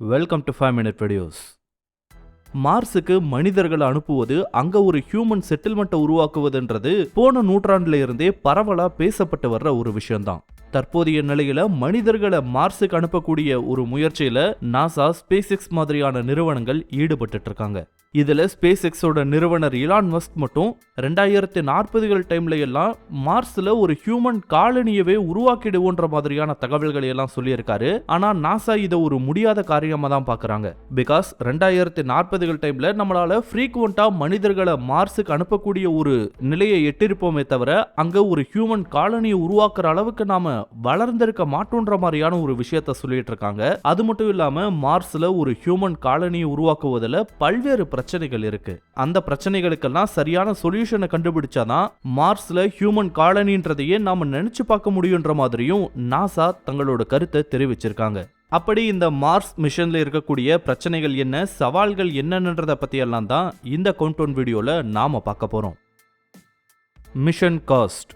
Welcome to five minute videos மார்ஸுக்கு மனிதர்களை அனுப்புவது அங்க ஒரு ஹியூமன் செட்டில்மெண்ட்டை உருவாக்குவதுன்றது போன நூற்றாண்டுல இருந்தே பரவலா பேசப்பட்டு வர்ற ஒரு விஷயம்தான். தற்போதைய நிலையில மனிதர்களை மார்ஸுக்கு அனுப்பக்கூடிய ஒரு முயற்சியில நாசா ஸ்பேஸ் எக்ஸ் மாதிரியான நிறுவனங்கள் ஈடுபட்டு இருக்காங்க. இதுல ஸ்பேஸ் எக்ஸோட நிறுவனர் இலான் மஸ்க் மட்டும் ரெண்டாயிரத்தி நாற்பதுகள் டைம்ல எல்லாம் மார்ஸ்ல ஒரு ஹியூமன் காலனியவே உருவாக்கிடுவோன்ற மாதிரியான தகவல்களை எல்லாம் சொல்லியிருக்காரு. ஆனா நாசா இதை ஒரு முடியாத காரியமா தான் பாக்குறாங்க. பிகாஸ் ரெண்டாயிரத்தி நாற்பதுகள் டைம்ல நம்மளால ஃப்ரீக்வெண்டா மனிதர்களை மார்ஸுக்கு அனுப்பக்கூடிய ஒரு நிலையை எட்டிருப்போமே தவிர அங்க ஒரு ஹியூமன் காலனியை உருவாக்குற அளவுக்கு நாம வளர்ந்திருக்க மாட்டோன்ற மாதிரியான ஒரு விஷயத்த சொல்லிட்டு இருக்காங்க. அது மட்டும் இல்லாம மார்ஸ்ல ஒரு ஹியூமன் காலனியை உருவாக்குவதில் பல்வேறு பிரச்சனைகள் இருக்கு. அந்த பிரச்சனைகளுக்கெல்லாம் சரியான சொல்யூஷனை கண்டுபிடிச்சாதான் மார்ஸ்ல ஹியூமன் காலனின்றதையே நாம நினைச்சு பார்க்க முடியுன்ற மாதிரியும் நாசா தங்களோட கருத்தை தெரிவிச்சிருக்காங்க. அப்படி இந்த மார்ஸ் மிஷன்ல இருக்கக்கூடிய பிரச்சனைகள் என்ன சவால்கள் என்னன்றத பத்தி எல்லாம் தான் இந்த கவுண்டவுன் வீடியோல நாம பார்க்க போறோம். Mission cost.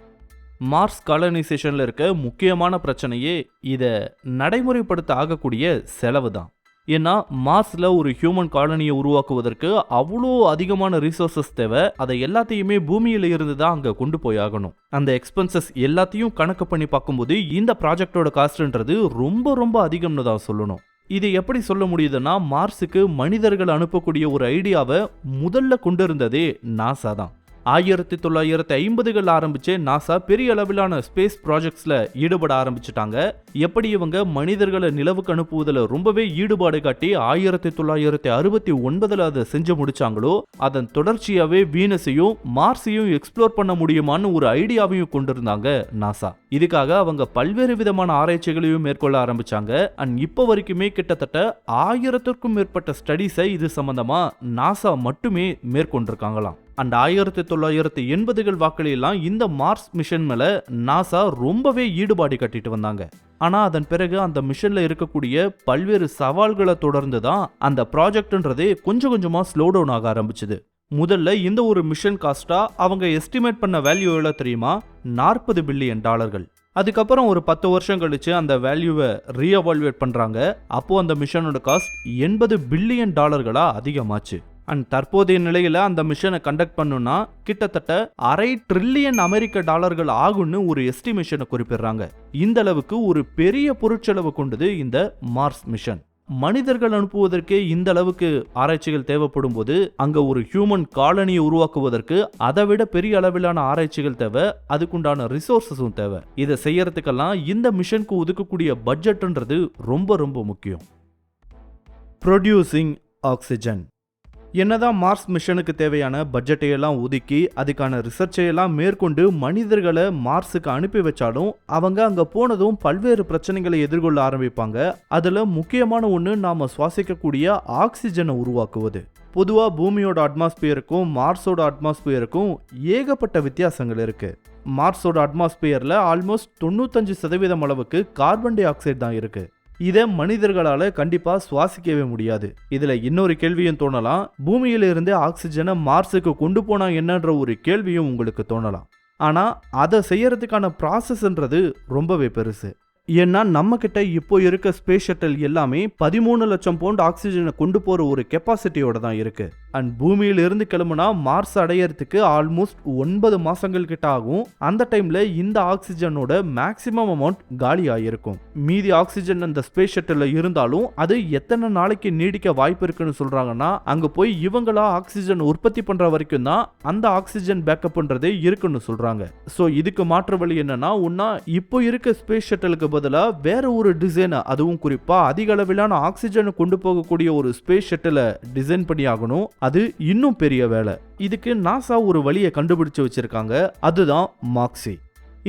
மார்ஸ் காலனைசேஷனில் இருக்க முக்கியமான பிரச்சனையே இதை நடைமுறைப்படுத்த ஆகக்கூடிய செலவு தான் ஏன்னா மார்ஸில் ஒரு ஹியூமன் காலனியை உருவாக்குவதற்கு அவ்வளோ அதிகமான ரிசோர்சஸ் தேவை. அதை எல்லாத்தையுமே பூமியில் இருந்து தான் அங்கே கொண்டு போய் ஆகணும். அந்த எக்ஸ்பென்சஸ் எல்லாத்தையும் கணக்கு பண்ணி பார்க்கும்போது இந்த ப்ராஜெக்டோட காஸ்ட்ன்றது ரொம்ப ரொம்ப அதிகம்னு தான் சொல்லணும். இது எப்படி சொல்ல முடியுதுன்னா மார்ஸுக்கு மனிதர்கள் அனுப்பக்கூடிய ஒரு ஐடியாவை முதல்ல கொண்டு இருந்ததே நாசா தான். ஆயிரத்தி தொள்ளாயிரத்தி ஐம்பதுகள் ஆரம்பிச்சு நாசா பெரிய அளவிலான ஸ்பேஸ் ப்ராஜெக்ட்ஸில் ஈடுபட ஆரம்பிச்சிட்டாங்க. எப்படி இவங்க மனிதர்களை நிலவுக்கு அனுப்புவதில் ரொம்பவே ஈடுபாடு காட்டி ஆயிரத்தி தொள்ளாயிரத்தி அறுபத்தி ஒன்பதில் அதை செஞ்சு முடிச்சாங்களோ அதன் தொடர்ச்சியாகவே வீனஸையும் மார்ஸையும் எக்ஸ்ப்ளோர் பண்ண முடியுமான்னு ஒரு ஐடியாவையும் கொண்டிருந்தாங்க நாசா இதுக்காக அவங்க பல்வேறு விதமான ஆராய்ச்சிகளையும் மேற்கொள்ள ஆரம்பிச்சாங்க. அண்ட் இப்போ வரைக்குமே கிட்டத்தட்ட ஆயிரத்திற்கும் மேற்பட்ட ஸ்டடீஸை இது சம்பந்தமா நாசா மட்டுமே மேற்கொண்டிருக்காங்களாம். அண்ட் ஆயிரத்தி தொள்ளாயிரத்தி எண்பதுகள் வாக்களையெல்லாம் இந்த மார்ஸ் மிஷன் மேல நாசா ரொம்பவே ஈடுபாடு கட்டிட்டு வந்தாங்க. ஆனா அதன் பிறகு அந்த மிஷன்ல இருக்கக்கூடிய பல்வேறு சவால்களை தொடர்ந்து தான் அந்த ப்ராஜெக்ட்ன்றதே கொஞ்சம் கொஞ்சமா ஸ்லோ டவுன் ஆக ஆரம்பிச்சுது. முதல்ல இந்த ஒரு மிஷன் காஸ்டா அவங்க எஸ்டிமேட் பண்ண வேல்யூ எவ்வளோ தெரியுமா? நாற்பது பில்லியன் டாலர்கள். அதுக்கப்புறம் ஒரு பத்து வருஷம் கழிச்சு அந்த வேல்யூவை ரீஅவால்வேட் பண்றாங்க. அப்போ அந்த மிஷனோட காஸ்ட் எண்பது பில்லியன் டாலர்களா அதிகமாச்சு. அண்ட் தற்போதைய நிலையில் அந்த மிஷனை கண்டக்ட் பண்ணுனா கிட்டத்தட்ட அரை ட்ரில்லியன் அமெரிக்க டாலர்கள் ஆகும்னு ஒரு எஸ்டிமேஷனை குறிப்பிடுறாங்க. இந்த அளவுக்கு ஒரு பெரிய பொருட்செலவு கொண்டது இந்த மார்ஸ் மிஷன் மனிதர்கள் அனுப்புவதற்கே இந்த அளவுக்கு ஆராய்ச்சிகள் தேவைப்படும் போது அங்க ஒரு ஹியூமன் காலனியை உருவாக்குவதற்கு அதை விட பெரிய அளவிலான ஆராய்ச்சிகள் தேவை அதுக்குண்டான ரிசோர்ஸஸும் தேவை. இதை செய்யறதுக்கெல்லாம் இந்த மிஷனுக்கு ஒதுக்கக்கூடிய பட்ஜெட்ன்றது ரொம்ப ரொம்ப முக்கியம். ப்ரொடியூசிங் ஆக்சிஜன் என்னதான் மார்ஸ் மிஷனுக்கு தேவையான பட்ஜெட்டையெல்லாம் ஒதுக்கி அதுக்கான ரிசர்ச்சையெல்லாம் மேற்கொண்டு மனிதர்களை மார்ஸுக்கு அனுப்பி வச்சாலும் அவங்க அங்கே போனதும் பல்வேறு பிரச்சனைகளை எதிர்கொள்ள ஆரம்பிப்பாங்க. அதில் முக்கியமான ஒன்று நாம சுவாசிக்கக்கூடிய ஆக்சிஜனை உருவாக்குவது. பொதுவாக பூமியோட அட்மாஸ்பியருக்கும் மார்ஸோட அட்மாஸ்பியருக்கும் ஏகப்பட்ட வித்தியாசங்கள் இருக்குது மார்ஸோட அட்மாஸ்பியரில் ஆல்மோஸ்ட் தொண்ணூத்தஞ்சு சதவீதம் அளவுக்கு கார்பன் டை ஆக்சைடு தான் இருக்குது இதை மனிதர்களால கண்டிப்பா சுவாசிக்கவே முடியாது. இதுல இன்னொரு கேள்வியும் தோணலாம். பூமியில இருந்து ஆக்சிஜனை மார்ஸுக்கு கொண்டு போனா என்னன்ற ஒரு கேள்வியும் உங்களுக்கு தோணலாம். ஆனா அதை செய்யறதுக்கான ப்ராசஸ்ன்றது ரொம்பவே பெருசு. ஏன்னா நம்ம கிட்ட இப்போ இருக்க ஸ்பேஸ் ஷட்டில் எல்லாமே பதிமூணு லட்சம் பவுண்ட் ஆக்சிஜனை கொண்டு போற ஒரு கெப்பாசிட்டியோட தான் இருக்கு. அண்ட் பூமியில இருந்து கிளம்புனா மார்ஸ் அடையறதுக்கு ஆல்மோஸ்ட் ஒன்பது மாசங்கள் கிட்ட ஆகும். அந்த டைம்ல இந்த ஆக்சிஜனோட மேக்சிமம் அமௌண்ட் காலி ஆயிருக்கும். மீதி ஆக்சிஜன் அந்த ஸ்பேஸ் ஷட்டில் இருந்தாலும் அது எத்தனை நாளைக்கு நீடிக்க வாய்ப்பு இருக்குன்னு சொல்றாங்கன்னா அங்க போய் இவங்களா ஆக்சிஜன் உற்பத்தி பண்ற வரைக்கும் தான் அந்த ஆக்சிஜன் பேக்கப்ன்றது இருக்குன்னு சொல்றாங்க. ஸோ இதுக்கு மாற்று வழி என்னன்னா உன்னா இப்போ இருக்க ஸ்பேஸ் ஷட்டலுக்கு பதிலாக வேற ஒரு டிசைனை அதுவும் குறிப்பாக அதிக அளவிலான ஆக்சிஜனை கொண்டு போகக்கூடிய ஒரு ஸ்பேஸ் ஷட்டிலை டிசைன் பண்ணி ஆகணும் அது இன்னும் பெரிய வேலை. இதுக்கு நாசா ஒரு வழியை கண்டுபிடிச்சு வச்சிருக்காங்க. அதுதான் மாக்ஸி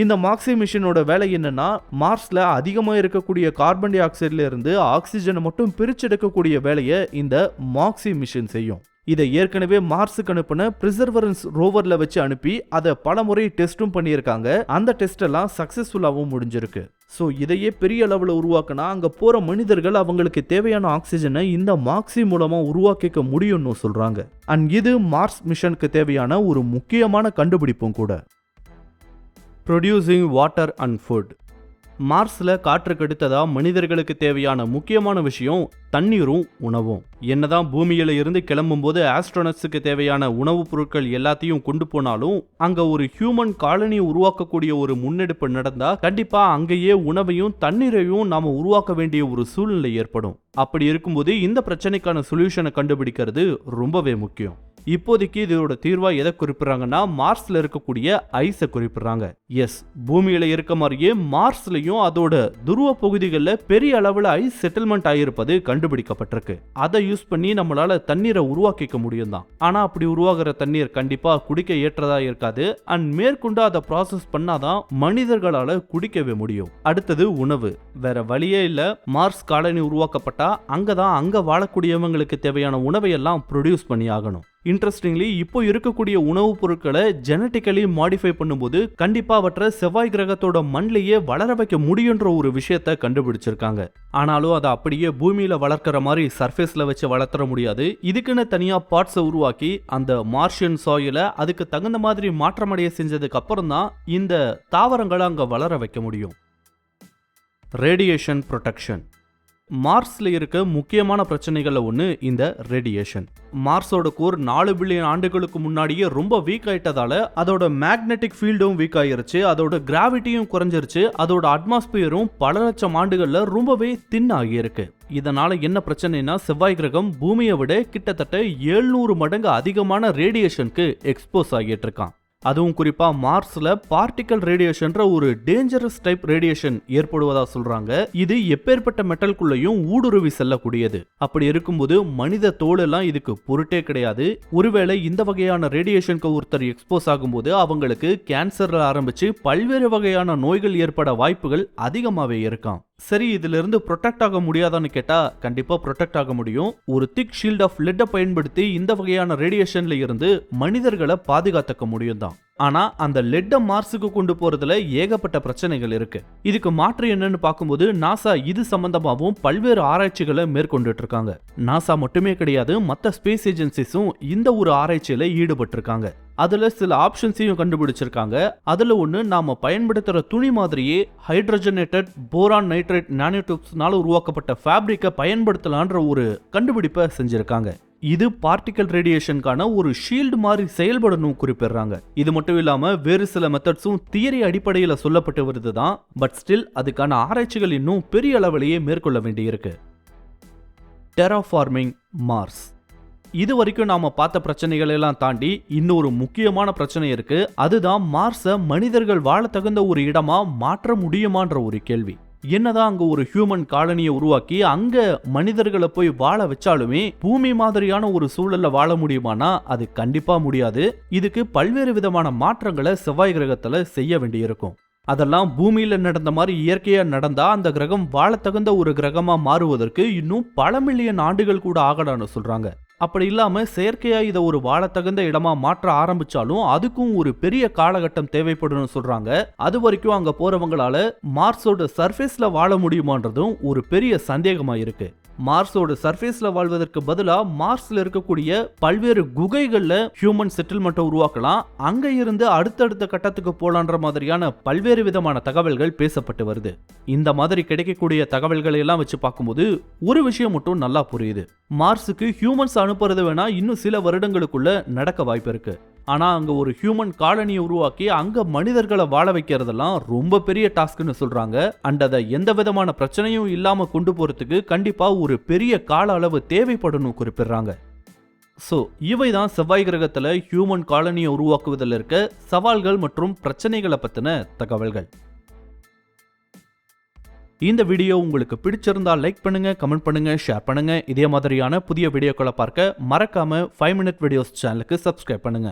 இந்த மாக்ஸி மிஷினோட வேலை என்னன்னா மார்ஸில் அதிகமாக இருக்கக்கூடிய கார்பன் டை ஆக்சைட்ல இருந்து ஆக்சிஜனை மட்டும் பிரிச்செடுக்கக்கூடிய வேலையை இந்த மாக்ஸி மிஷின் செய்யும். இதை ஏற்கனவே மார்ஸுக்கு அனுப்பின பிரிசர்வரன்ஸ் ரோவர்ல வச்சு அனுப்பி அதை பல முறை டெஸ்ட்டும் பண்ணியிருக்காங்க. அந்த டெஸ்ட் எல்லாம் சக்சஸ்ஃபுல்லாகவும் முடிஞ்சிருக்கு. ஸோ இதையே பெரிய அளவில் உருவாக்கினா அங்கே போகிற மனிதர்கள் அவங்களுக்கு தேவையான ஆக்சிஜனை இந்த மாக்ஸி மூலமாக உருவாக்கிக்க முடியும்னு சொல்கிறாங்க அண்ட் இது மார்ஸ் மிஷனுக்கு தேவையான ஒரு முக்கியமான கண்டுபிடிப்பும் கூட. ப்ரொடியூசிங் வாட்டர் அண்ட் ஃபுட் மார்ஸில் காற்று கெடுத்ததாக மனிதர்களுக்கு தேவையான முக்கியமான விஷயம் தண்ணீரும் உணவும். என்னதான் பூமியில இருந்து கிளம்பும்போது ஆஸ்ட்ரோனட்ஸுக்கு தேவையான உணவுப் பொருட்கள் எல்லாத்தையும் கொண்டு போனாலும் அங்க ஒரு ஹியூமன் காலனி உருவாக்கக்கூடிய ஒரு முன்னெடுப்பு நடந்தா கண்டிப்பா அங்கேயே உணவையும் தண்ணீரையும் நாம உருவாக்க வேண்டிய ஒரு சூழ்நிலை ஏற்படும். அப்படி இருக்கும்போது இந்த பிரச்சனைக்கான சொல்யூஷனை கண்டுபிடிக்கிறது ரொம்பவே முக்கியம். இப்போதைக்கு இதோட தீர்வா எதை குறிப்பிடுறாங்கன்னா மார்ஸ்ல இருக்கக்கூடிய ஐஸை குறிப்பிடுறாங்க. எஸ் பூமியில இருக்க மாதிரியே மார்ஸ்லயும் அதோட துருவ பகுதிகளில் பெரிய அளவில் ஐஸ் செட்டில்மெண்ட் ஆகியிருப்பது கண்டுபிடிக்கப்பட்டிருக்கு. அதை யூஸ் பண்ணி நம்மளால தண்ணீரை உருவாக்கிக்க முடியும் தான் ஆனா அப்படி உருவாகிற தண்ணீர் கண்டிப்பா குடிக்க ஏற்றதா இருக்காது. அண்ட் மேற்கொண்டு அதை ப்ராசஸ் பண்ணாதான் மனிதர்களால குடிக்கவே முடியும். அடுத்தது உணவு. வேற வழியே இல்ல. மார்ஸ் காலனி உருவாக்கப்பட்டா அங்கதான் அங்க வாழக்கூடியவங்களுக்கு தேவையான உணவை எல்லாம் ப்ரொடியூஸ் பண்ணி ஆகணும். இன்ட்ரெஸ்டிங்லி இப்போ இருக்கக்கூடிய உணவுப் பொருட்களை ஜெனட்டிக்கலி மாடிஃபை பண்ணும்போது கண்டிப்பாக அவற்றை செவ்வாய் கிரகத்தோட மண்ணிலேயே வளர வைக்க முடியுன்ற ஒரு விஷயத்த கண்டுபிடிச்சிருக்காங்க. ஆனாலும் அதை அப்படியே பூமியில் வளர்க்குற மாதிரி சர்ஃபேஸில் வச்சு வளர்த்துற முடியாது. இதுக்குன்னு தனியாக பார்ட்ஸை உருவாக்கி அந்த மார்ஷியன் சாயில அதுக்கு தகுந்த மாதிரி மாற்றமடைய செஞ்சதுக்கு அப்புறம் தான் இந்த தாவரங்களை அங்கே வளர வைக்க முடியும். ரேடியேஷன் ப்ரொடெக்ஷன் மார்ஸில் இருக்க முக்கியமான பிரச்சனைகளில் ஒன்று இந்த ரேடியேஷன். மார்ஸோட கோர் நாலு பில்லியன் ஆண்டுகளுக்கு முன்னாடியே ரொம்ப வீக் ஆயிட்டதால அதோட மேக்னெட்டிக் ஃபீல்டும் வீக் ஆயிருச்சு அதோட கிராவிட்டியும் குறைஞ்சிருச்சு அதோட அட்மாஸ்பியரும் பல லட்சம் ஆண்டுகளில் ரொம்பவே தின் ஆகியிருக்கு. இதனால என்ன பிரச்சனைனா செவ்வாய் கிரகம் பூமியை விட கிட்டத்தட்ட 700 மடங்கு அதிகமான ரேடியேஷனுக்கு எக்ஸ்போஸ் ஆகிட்டு இருக்கான். அதுவும் குறிப்பாக மார்ஸில் பார்ட்டிக்கல் ரேடியேஷன்ற ஒரு டேஞ்சரஸ் டைப் ரேடியேஷன் ஏற்படுவதாக சொல்கிறாங்க இது எப்பேற்பட்ட மெட்டல்குள்ளேயும் ஊடுருவி செல்லக்கூடியது. அப்படி இருக்கும்போது மனித தோலெல்லாம் இதுக்கு பொருட்டே கிடையாது. ஒருவேளை இந்த வகையான ரேடியேஷனுக்கு ஒருத்தர் எக்ஸ்போஸ் ஆகும்போது அவங்களுக்கு கேன்சரில் ஆரம்பித்து பல்வேறு வகையான நோய்கள் ஏற்பட வாய்ப்புகள் அதிகமாகவே இருக்கான் சரி இதிலிருந்து ப்ரொடெக்ட் ஆக முடியாதான்னு கேட்டால் கண்டிப்பாக ப்ரொடெக்ட் ஆக முடியும். ஒரு திக் ஷீல்ட் ஆஃப் லெட்டை பயன்படுத்தி இந்த வகையான ரேடியேஷன்ல இருந்து மனிதர்களை பாதுகாத்துக்க முடியும் தான். ஆனால் அந்த லெட்டை மார்ஸுக்கு கொண்டு போகிறதுல ஏகப்பட்ட பிரச்சனைகள் இருக்கு. இதுக்கு மாற்று என்னன்னு பார்க்கும்போது நாசா இது சம்பந்தமாகவும் பல்வேறு ஆராய்ச்சிகளை மேற்கொண்டுட்டு இருக்காங்க நாசா மட்டுமே கிடையாது மற்ற ஸ்பேஸ் ஏஜென்சிஸும் இந்த ஒரு ஆராய்ச்சியில் ஈடுபட்டிருக்காங்க. அதில் சில ஆப்ஷன்ஸையும் கண்டுபிடிச்சிருக்காங்க. அதில் ஒன்று நாம் பயன்படுத்துகிற துணி மாதிரியே ஹைட்ரஜனேட்டட் போரான் நைட்ரேட் நானோடியூப்ஸ்னால உருவாக்கப்பட்ட ஃபேப்ரிக்கை பயன்படுத்தலான்ற ஒரு கண்டுபிடிப்பை செஞ்சுருக்காங்க. இது பார்ட்டிக்கல் ரேடியேஷனுக்கான ஒரு ஷீல்டு மாதிரி செயல்படணும் குறிப்பிடுறாங்க. இது மட்டும் இல்லாம வேறு சில மெத்தட்ஸும் தியரி அடிப்படையில் சொல்லப்பட்டு வருது தான் பட் ஸ்டில் அதுக்கான ஆராய்ச்சிகள் இன்னும் பெரிய அளவிலேயே மேற்கொள்ள வேண்டியிருக்கு. டெராஃபார்மிங் மார்ஸ் இது வரைக்கும் நாம பார்த்த பிரச்சனைகள் எல்லாம் தாண்டி இன்னொரு முக்கியமான பிரச்சனை இருக்கு. அதுதான் மார்ஸை மனிதர்கள் வாழ தகுந்த ஒரு இடமா மாற்ற முடியுமான்ற ஒரு கேள்வி. என்னதான் அங்க ஒரு ஹியூமன் காலனியை உருவாக்கி அங்க மனிதர்களை போய் வாழ வச்சாலுமே பூமி மாதிரியான ஒரு சூழல்ல வாழ முடியுமானா? அது கண்டிப்பா முடியாது. இதுக்கு பல்வேறு விதமான மாற்றங்களை செவ்வாய் கிரகத்துல செய்ய வேண்டியிருக்கும். அதெல்லாம் பூமியில நடந்த மாதிரி இயற்கையா நடந்தா அந்த கிரகம் வாழத்தகுந்த ஒரு கிரகமா மாறுவதற்கு இன்னும் பல மில்லியன் ஆண்டுகள் கூட ஆகலாம்னு சொல்றாங்க. அப்படி இல்லாமல் செயற்கையாக இதை ஒரு வாழத்தகுந்த தகுந்த இடமா மாற்ற ஆரம்பிச்சாலும் அதுக்கும் ஒரு பெரிய காலகட்டம் தேவைப்படும்னு சொல்றாங்க. அது வரைக்கும் அங்க போறவங்களால மார்ஸோட சர்ஃபேஸ்ல வாழ முடியுமான்றதும் ஒரு பெரிய சந்தேகமா இருக்கு. மார்ஸோட சர்ஃபேஸில் வாழ்வதற்கு பதிலாக மார்ஸில் இருக்கக்கூடிய பல்வேறு குகைகளில் ஹியூமன் செட்டில்மெண்ட்டை உருவாக்கலாம். அங்கே இருந்து அடுத்தடுத்த கட்டத்துக்கு போலான்ற மாதிரியான பல்வேறு விதமான தகவல்கள் பேசப்பட்டு வருது. இந்த மாதிரி கிடைக்கக்கூடிய தகவல்களை எல்லாம் வச்சு பார்க்கும்போது ஒரு விஷயம் மட்டும் நல்லா புரியுது. மார்ஸுக்கு ஹியூமன்ஸ் அனுப்புறது வேணா இன்னும் சில வருடங்களுக்குள்ள நடக்க வாய்ப்பு இருக்குது ஆனால் அங்கே ஒரு ஹியூமன் காலனியை உருவாக்கி அங்கே மனிதர்களை வாழ வைக்கிறதெல்லாம் ரொம்ப பெரிய டாஸ்க்னு சொல்கிறாங்க அண்ட் அதை எந்த விதமான பிரச்சனையும் இல்லாமல் கொண்டு போகிறதுக்கு கண்டிப்பாக ஒரு பெரிய கால அளவு தேவைப்படணும் குறிப்பிடுறாங்க. ஸோ இவை தான் செவ்வாய் கிரகத்தில் ஹியூமன் காலனியை உருவாக்குவதில் இருக்க சவால்கள் மற்றும் பிரச்சனைகளை பற்றின தகவல்கள். இந்த வீடியோ உங்களுக்கு பிடிச்சிருந்தால் லைக் பண்ணுங்க கமெண்ட் பண்ணுங்க ஷேர் பண்ணுங்க. இதே மாதிரியான புதிய வீடியோக்களை பார்க்க மறக்காம ஃபைவ் மினிட் வீடியோஸ் சேனலுக்கு சப்ஸ்கிரைப் பண்ணுங்க.